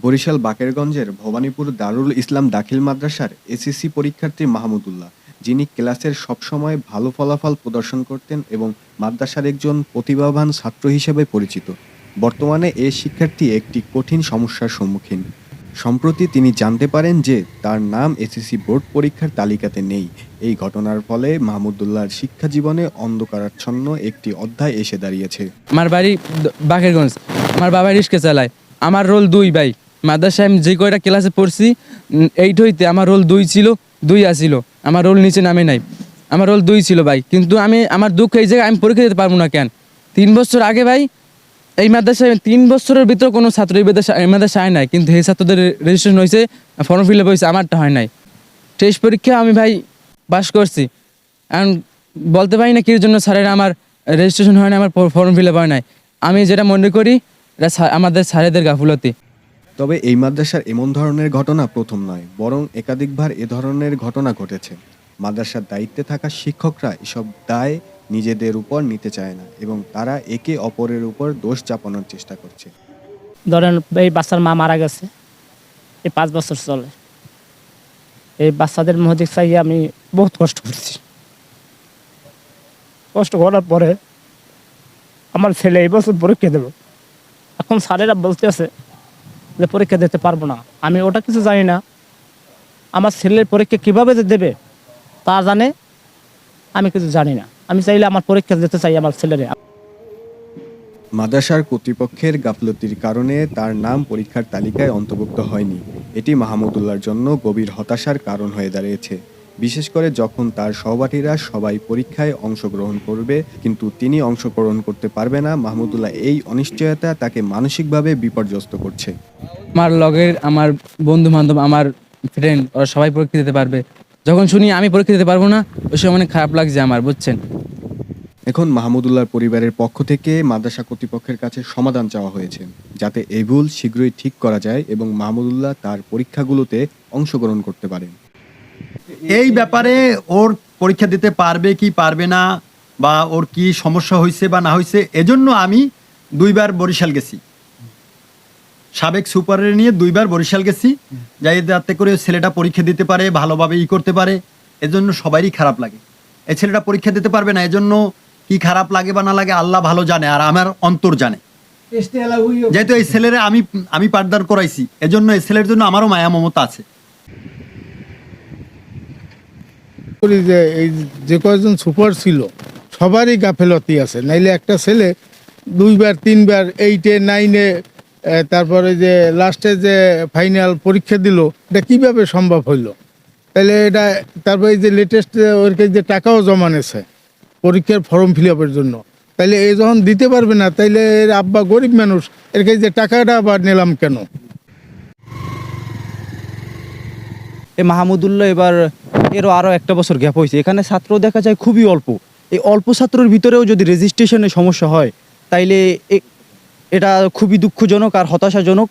বরিশাল বাকেরগঞ্জের ভবানীপুর দারুল ইসলাম দাখিল মাদ্রাসার এসএসসি পরীক্ষার্থী মাহমুদুল্লাহ, যিনি ক্লাসের সবসময় ভালো ফলাফল প্রদর্শন করতেন এবং মাদ্রাসার একজন প্রতিভাবান ছাত্র হিসেবে পরিচিত। বর্তমানে এ শিক্ষার্থী একটি কঠিন সমস্যার সম্মুখীন। সম্প্রতি তিনি জানতে পারেন যে তার নাম এসএসসি বোর্ড পরীক্ষার তালিকাতে নেই। এই ঘটনার ফলে মাহমুদুল্লাহর শিক্ষা জীবনে অন্ধকারাচ্ছন্ন একটি অধ্যায় এসে দাঁড়িয়েছে। আমার বাড়ি বাকেরগঞ্জ। আমার বাবা রিস্কে চালায়। আমার রোল দুই, ভাই। মাদ্রাসায় আমি যে কয়টা ক্লাসে পড়ছি এইট হইতে আমার রোল দুই ছিল, দুই আসিল। আমার রোল নিচে নামে নাই। আমার রোল দুই ছিল, ভাই। কিন্তু আমি, আমার দুঃখ এই জায়গায়, আমি পরীক্ষা দিতে পারব না কেন? তিন বছর আগে, ভাই, এই মাদ্রাসায় তিন বছরের ভিতরে কোনো ছাত্র এই মাদ্রাসা এই মাদ্রাসায় নাই। কিন্তু এই ছাত্রদের রেজিস্ট্রেশন হয়েছে ফর্ম ফিল আপ হয়েছে, আমারটা হয় নাই। টেস্ট পরীক্ষা আমি, ভাই পাস করছি। এখন বলতে পারি না কির জন্য স্যারের আমার রেজিস্ট্রেশন হয় না আমার ফর্ম ফিল আপ হয় নাই। আমি যেটা মনে করি এটা আমাদের স্যারেদের গাফুলতি। তবে এই মাদ্রাসার এমন ধরনের ঘটনা প্রথম নয় বরং একাধিকবার এ ধরনের ঘটনা ঘটেছে। মাদ্রাসার দায়িত্বে থাকা শিক্ষকরা এসব দায় নিজেদের উপর নিতে চায় না এবং তারা একে অপরের উপর দোষ চাপানোর চেষ্টা করছে। ধরেন এই বাচ্চার মা মারা গেছে এই পাঁচ বছর চলে। এই বাচ্চাদের মধ্যে চাই আমি বহুত কষ্ট করছি। কষ্ট করার পরে আমার ছেলে এই বছর পরীক্ষা দেবো। এখন স্যারেরা বলতে আছে যে পরীক্ষা দিতে পারব না। আমি ওটা কিছু জানি না। আমার ছেলের পরীক্ষা কীভাবে যে দেবে, তা জানে, আমি কিছু জানি না। আমি চাইলে আমার পরীক্ষা দিতে চাই আমার ছেলেরে। মাদ্রাসার কর্তৃপক্ষের গাফলতির কারণে তার নাম পরীক্ষার তালিকায় অন্তর্ভুক্ত হয়নি। এটি মাহমুদুল্লাহর জন্য গভীর হতাশার কারণ হয়ে দাঁড়িয়েছে। বিশেষ করে যখন তার সহপাঠীরা সবাই পরীক্ষায় অংশগ্রহণ করবে কিন্তু তিনি অংশগ্রহণ করতে পারবে না মাহমুদুল্লাহ এই অনিশ্চয়তা তাকে মানসিকভাবে বিপর্যস্ত করছে। আমার লগের আমার বন্ধু বান্ধব আমার ফ্রেন্ড ওরা সবাই পরীক্ষা দিতে পারবে। যখন শুনি আমি পরীক্ষা দিতে পারব না ওই সময় অনেক খারাপ লাগছে আমার বুঝছেন? এখন মাহমুদুল্লাহর পরিবারের পক্ষ থেকে মাদ্রাসা কর্তৃপক্ষের কাছে সমাধান চাওয়া হয়েছে যাতে এই ভুল শীঘ্রই ঠিক করা যায় এবং মাহমুদুল্লাহ তার পরীক্ষাগুলোতে অংশগ্রহণ করতে পারেন। এই ব্যাপারে ওর পরীক্ষা দিতে পারবে কি পারবে না বা ওর কি সমস্যা হয়েছে বা না হয়েছে এজন্য আমি দুইবার বরিশাল গেছি। সাবেক সুপারের নিয়ে দুইবার বরিশাল গেছি যাই যাতে করে ছেলেটা পরীক্ষা দিতে পারে ভালোভাবে ই করতে পারে এজন্য সবারই খারাপ লাগে। এই ছেলেটা পরীক্ষা দিতে পারবে না এজন্য কি খারাপ লাগে বা না লাগে আল্লাহ ভালো জানে আর আমার অন্তর জানে। যেহেতু এই ছেলেরে আমি আমি পাঠদান করাইছি এজন্য এই ছেলের জন্য আমারও মায়া মমতা আছে। করি যে এই যে কয়েকজন সুপার ছিল, সবারই গাফেলতি আছে। নাইলে একটা ছেলে দুইবার, তিনবার এইটে নাইনে তারপরে যে লাস্টে যে ফাইনাল পরীক্ষা দিল, এটা কীভাবে সম্ভব হইল? তাহলে এটা, তারপরে যে লেটেস্ট ওর যে টাকাও জমা নেছে পরীক্ষার ফর্ম ফিল আপের জন্য। তাইলে এই যখন দিতে পারবে না, তাইলে এর আব্বা গরিব মানুষ, এর কাছে যে টাকাটা আবার নিলাম কেন? এই মাহমুদুল্লাহ এবার এরও আরও একটা বছর গ্যাপ হয়েছে। এখানে ছাত্র দেখা যায় খুবই অল্প। এই অল্প ছাত্রের ভিতরেও যদি রেজিস্ট্রেশনের সমস্যা হয়, তাইলে এটা খুবই দুঃখজনক আর হতাশাজনক।